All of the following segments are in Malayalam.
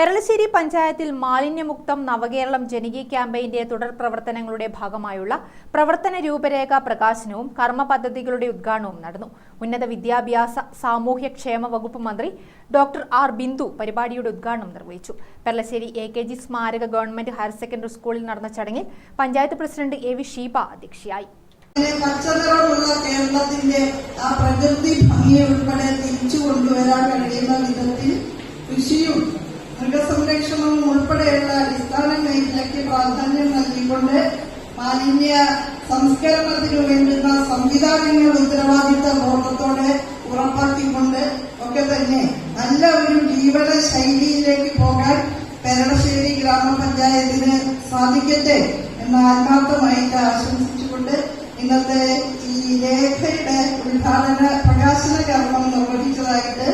പെരളശ്ശേരി പഞ്ചായത്തിൽ മാലിന്യമുക്തം നവകേരളം ജനകീയ ക്യാമ്പയിന്റെ തുടർ പ്രവർത്തനങ്ങളുടെ ഭാഗമായുള്ള പ്രവർത്തന രൂപരേഖ പ്രകാശനവും കർമ്മ പദ്ധതികളുടെ ഉദ്ഘാടനവും നടന്നു. ഉന്നത വിദ്യാഭ്യാസ സാമൂഹ്യക്ഷേമ വകുപ്പ് മന്ത്രി ഡോക്ടർ ആർ ബിന്ദു പരിപാടിയുടെ ഉദ്ഘാടനം നിർവഹിച്ചു. പെരളശ്ശേരി എ കെ ജി സ്മാരക ഗവൺമെന്റ് ഹയർ സെക്കൻഡറി സ്കൂളിൽ നടന്ന ചടങ്ങിൽ panchayat president A V Sheeba അധ്യക്ഷയായി. ആ ഉൾപ്പെടെ കൊണ്ടുവരാൻ കൃഷിയും മൃഗസംരക്ഷണവും ഉൾപ്പെടെയുള്ള അടിസ്ഥാന മേഖലയ്ക്ക് പ്രാധാന്യം നൽകിക്കൊണ്ട് മാലിന്യ സംസ്കരണത്തിന് വേണ്ടുന്ന സംവിധാനങ്ങൾ ഉത്തരവാദിത്ത ബോധത്തോടെ ഉറപ്പാക്കിക്കൊണ്ട് ഒക്കെ തന്നെ നല്ല ഒരു ജീവന ശൈലിയിലേക്ക് പോകാൻ പെരളശ്ശേരി ഗ്രാമപഞ്ചായത്തിന് സാധിക്കട്ടെ എന്ന് ആത്മാർത്ഥമായിട്ട് ആശംസിച്ചുകൊണ്ട് ഇന്നത്തെ ഈ രേഖയുടെ ഉദ്ഘാടന പ്രകാശന കർമ്മം നിർവഹിച്ചതായിട്ട്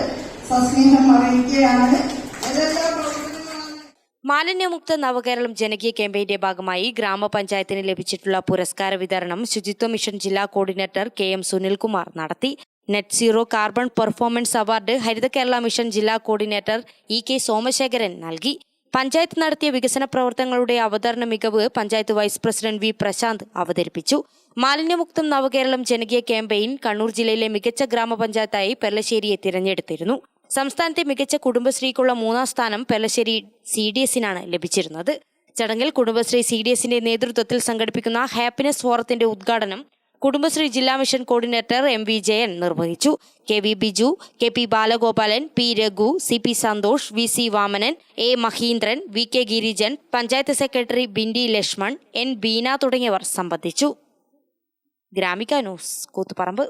സസ്നേഹം അറിയിക്കുകയാണ്. പ്രവർത്തനങ്ങളാണ് മാലിന്യമുക്ത നവകേരളം ജനകീയ ക്യാമ്പയിന്റെ ഭാഗമായി ഗ്രാമപഞ്ചായത്തിന് ലഭിച്ചിട്ടുള്ള പുരസ്കാര വിതരണം ശുചിത്വ മിഷൻ ജില്ലാ കോർഡിനേറ്റർ കെ എം സുനിൽകുമാർ നടത്തി. Net zero carbon performance award ഹരിത കേരള മിഷൻ ജില്ലാ കോർഡിനേറ്റർ ഇ കെ സോമശേഖരൻ നൽകി. പഞ്ചായത്ത് നടത്തിയ വികസന പ്രവർത്തനങ്ങളുടെ അവതരണ മികവ് panchayat vice president V Prasanth അവതരിപ്പിച്ചു. മാലിന്യമുക്തം നവകേരളം ജനകീയ ക്യാമ്പയിൻ കണ്ണൂർ ജില്ലയിലെ മികച്ച ഗ്രാമപഞ്ചായത്തായി പെർലശ്ശേരിയെ തിരഞ്ഞെടുത്തിരുന്നു. സംസ്ഥാനത്തെ മികച്ച കുടുംബശ്രീക്കുള്ള മൂന്നാം സ്ഥാനം പെലശ്ശേരി സി ഡി എസിനാണ് ലഭിച്ചിരുന്നത്. ചടങ്ങിൽ കുടുംബശ്രീ സി ഡി എസിന്റെ നേതൃത്വത്തിൽ സംഘടിപ്പിക്കുന്ന ഹാപ്പിനെസ് ഫോറത്തിന്റെ ഉദ്ഘാടനം കുടുംബശ്രീ ജില്ലാ mission coordinator M V Jayan നിർവഹിച്ചു. K V Biju K P Balagopalan P Raghu C P Santhosh V C Vamanan A Mahindran V K Girijan panchayat secretary Bindi Lakshman N Beena തുടങ്ങിയവർ സംബന്ധിച്ചു. ഗ്രാമിക ന്യൂസ് കൂത്തുപറമ്പ്.